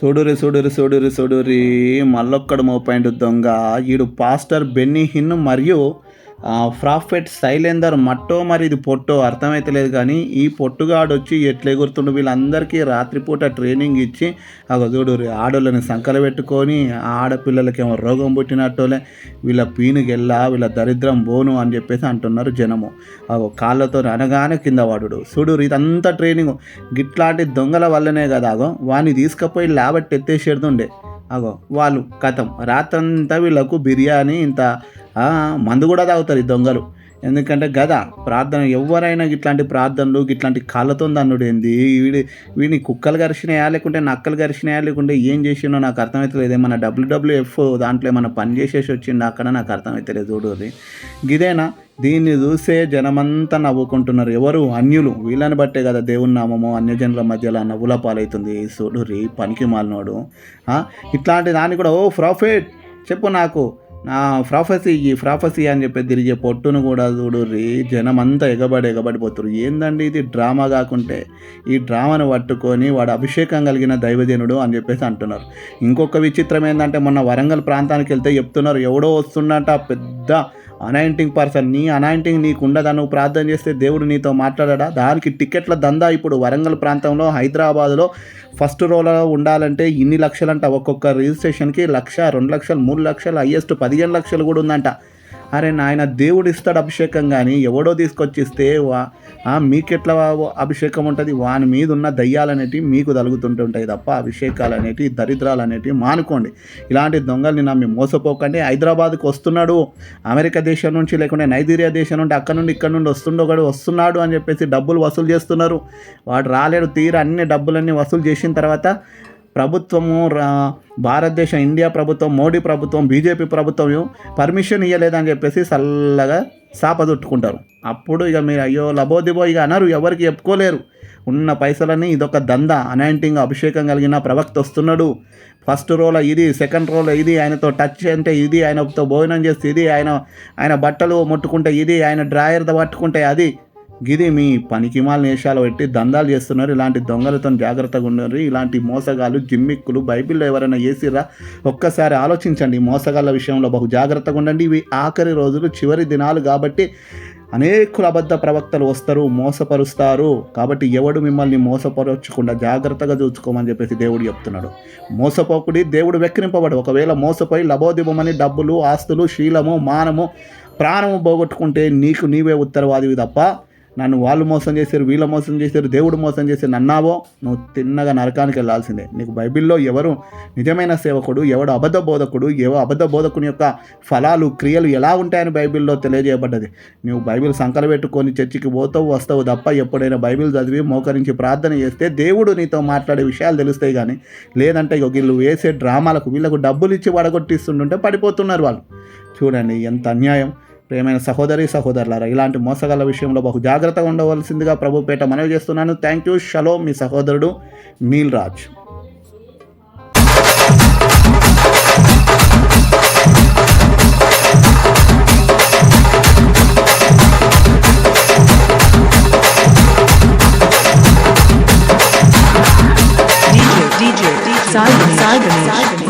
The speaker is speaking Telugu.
సోడురి సోడురి సోడురి సోడురి. మళ్ళొక్కడు మోపాయింట్ దొంగ. ఈడు పాస్టర్ బెన్నీ హిన్ మరియు ప్రాఫెట్ శైలేందర్ మట్టో మరి ఇది పొట్టో అర్థమైతలేదు కానీ ఈ పొట్టుగాడు వచ్చి ఎట్లా ఎగురుతుండు? వీళ్ళందరికీ రాత్రిపూట ట్రైనింగ్ ఇచ్చి అగో చూడు ఆడోళ్ళని సంకలు పెట్టుకొని ఆడపిల్లలకేమో రోగం పుట్టినట్టోలే వీళ్ళ పీను గెల్లా వీళ్ళ దరిద్రం బోను అని చెప్పేసి అంటున్నారు జనము. అగో కాళ్ళతో అనగానే కింద వాడు చూడు ఇదంతా ట్రైనింగ్. గిట్లాంటి దొంగల వల్లనే కదా అగో. వాడిని తీసుకుపోయి లాబట్టి ఎత్తేసేడుతుండే అగో వాళ్ళు కథం. రాత్రంతా వీళ్ళకు బిర్యానీ ఇంత మందు కూడా తాగుతారు ఈ దొంగలు. ఎందుకంటే గదా ప్రార్థన ఎవరైనా ఇట్లాంటి ప్రార్థనలు ఇట్లాంటి కాళ్ళతో దన్నుడు ఏంది? వీడి వీడిని కుక్కలు గరిచినాయా లేకుంటే నక్కలు గరిచినాయా లేకుంటే ఏం చేసిండో నాకు అర్థమవుతలేదు ఏమన్నా డబ్ల్యూడబ్ల్యూఎఫ్ దాంట్లో ఏమన్నా పని చేసేసి వచ్చిండో అక్కడ నాకు అర్థమవుతలేదు చూడు గిదేనా? దీన్ని చూసే జనమంతా నవ్వుకుంటున్నారు. ఎవరు? అన్యులు. వీళ్ళని బట్టే కదా దేవుని నామము అన్యజనుల మధ్యలో నవ్వుల పాలవుతుంది చూడురి పనికి మాలినోడు. ఇట్లాంటి దాన్ని కూడా ఓ ప్రాఫిట్ చెప్పు నాకు. నా ప్రాఫెసీ ఈ ప్రాఫసీ అని చెప్పి తిరిగే పొట్టును కూడా చూడుర్రి జనం అంతా ఎగబడి ఎగబడిపోతురు ఏందండి ఇది? డ్రామా కాకుంటే ఈ డ్రామాను పట్టుకొని వాడు అభిషేకం కలిగిన దైవజనుడు అని చెప్పేసి అంటున్నారు. ఇంకొక విచిత్రం ఏంటంటే మొన్న వరంగల్ ప్రాంతానికి వెళ్తే చెప్తున్నారు ఎవడో వస్తుండట పెద్ద అనాయింటింగ్ పర్సన్ నీ అనాయింటింగ్ నీకు నువ్వు ప్రార్థన చేస్తే దేవుడు నీతో మాట్లాడా దానికి టికెట్ల దందా ఇప్పుడు వరంగల్ ప్రాంతంలో హైదరాబాద్లో ఫస్ట్ రోలో ఉండాలంటే ఇన్ని లక్షలంట. ఒక్కొక్క రిజిస్ట్రేషన్కి లక్ష రెండు లక్షలు మూడు లక్షలు హయ్యెస్ట్ పదిహేను లక్షలు కూడా ఉందంట. అరే నాయన దేవుడు ఇస్తాడు అభిషేకం కానీ ఎవడో తీసుకొచ్చి ఇస్తే వా మీకెట్లా అభిషేకం ఉంటుంది? వాని మీద ఉన్న దయ్యాలు మీకు తలుగుతుంటుంటాయి తప్ప అభిషేకాలు అనేటివి దరిద్రాలు అనేటివి మానుకోండి. ఇలాంటి దొంగల్ని నమ్మి మోసపోకండి. హైదరాబాద్కి వస్తున్నాడు. అమెరికా దేశం నుంచి లేకుంటే నైజీరియా దేశం నుండి అక్కడ నుండి ఇక్కడ నుండి వస్తుండో ఒకడు వస్తున్నాడు అని చెప్పేసి డబ్బులు వసూలు చేస్తున్నారు. వాడు రాలేడు తీరు అన్ని డబ్బులన్నీ వసూలు చేసిన తర్వాత ప్రభుత్వము రా భారతదేశం ఇండియా ప్రభుత్వం మోడీ ప్రభుత్వం బీజేపీ ప్రభుత్వం పర్మిషన్ ఇవ్వలేదని చెప్పేసి చల్లగా సాపదుట్టుకుంటారు అప్పుడు ఇక మీరు అయ్యో లబోదిబో ఇక అనరు ఎవరికి చెప్పుకోలేరు. ఉన్న పైసలని ఇదొక దంద అనాయింటింగ్ అభిషేకం కలిగిన ప్రవక్త వస్తున్నాడు. ఫస్ట్ రోలో ఇది సెకండ్ రోలో ఇది ఆయనతో టచ్ అంటే ఇది ఆయనతో భోజనం చేస్తే ఇది ఆయన ఆయన బట్టలు ముట్టుకుంటే ఇది ఆయన డ్రాయర్ పట్టుకుంటే అది. గిది మీ పనికి నేషాలు పెట్టి దందాలు చేస్తున్నారు. ఇలాంటి దొంగలతో జాగ్రత్తగా ఉన్నారు ఇలాంటి మోసగాళ్ళు జిమ్మిక్కులు బైబిల్లో ఎవరైనా వేసిరా ఒక్కసారి ఆలోచించండి. మోసగాళ్ళ విషయంలో బహు జాగ్రత్తగా ఉండండి. ఇవి ఆఖరి రోజులు చివరి దినాలు కాబట్టి అనేకులు అబద్ధ ప్రవక్తలు వస్తారు మోసపరుస్తారు. కాబట్టి ఎవడు మిమ్మల్ని మోసపరచకుండా జాగ్రత్తగా చూసుకోమని చెప్పేసి దేవుడు చెప్తున్నాడు. మోసపోకుడి దేవుడు వెక్కిరింపబడు. ఒకవేళ మోసపోయి లబోదిబమని డబ్బులు ఆస్తులు శీలము మానము ప్రాణము పోగొట్టుకుంటే నీకు నీవే ఉత్తరవాదివి తప్ప నన్ను వాళ్ళు మోసం చేశారు వీళ్ళు మోసం చేశారు దేవుడు మోసం చేశారు నన్నావో? నువ్వు తిన్నగా నరకానికి వెళ్ళాల్సిందే. నీకు బైబిల్లో ఎవరు నిజమైన సేవకుడు ఎవడు అబద్ధ బోధకుడు ఏవో అబద్ధ బోధకుని యొక్క ఫలాలు క్రియలు ఎలా ఉంటాయని బైబిల్లో తెలియజేయబడ్డది. నువ్వు బైబిల్ సంకల పెట్టుకొని చర్చికి పోతావు వస్తావు తప్ప ఎప్పుడైనా బైబిల్ చదివి మోకరించి ప్రార్థన చేస్తే దేవుడు నీతో మాట్లాడే విషయాలు తెలుస్తాయి కానీ లేదంటే ఇక వీళ్ళు వేసే డ్రామాలకు వీళ్ళకు డబ్బులు ఇచ్చి వడగొట్టిస్తుంటుంటే పడిపోతున్నారు వాళ్ళు. చూడండి ఎంత అన్యాయం. ప్రేమైన సహోదరి సహోదరులారా ఇలాంటి మోసగాళ్ళ విషయంలో బహు జాగ్రత్తగా ఉండవలసిందిగా ప్రభుపేట మనవి చేస్తున్నాను. థ్యాంక్ యూ షలో మీ సహోదరుడు నీల్ రాజ్ DJ, DJ,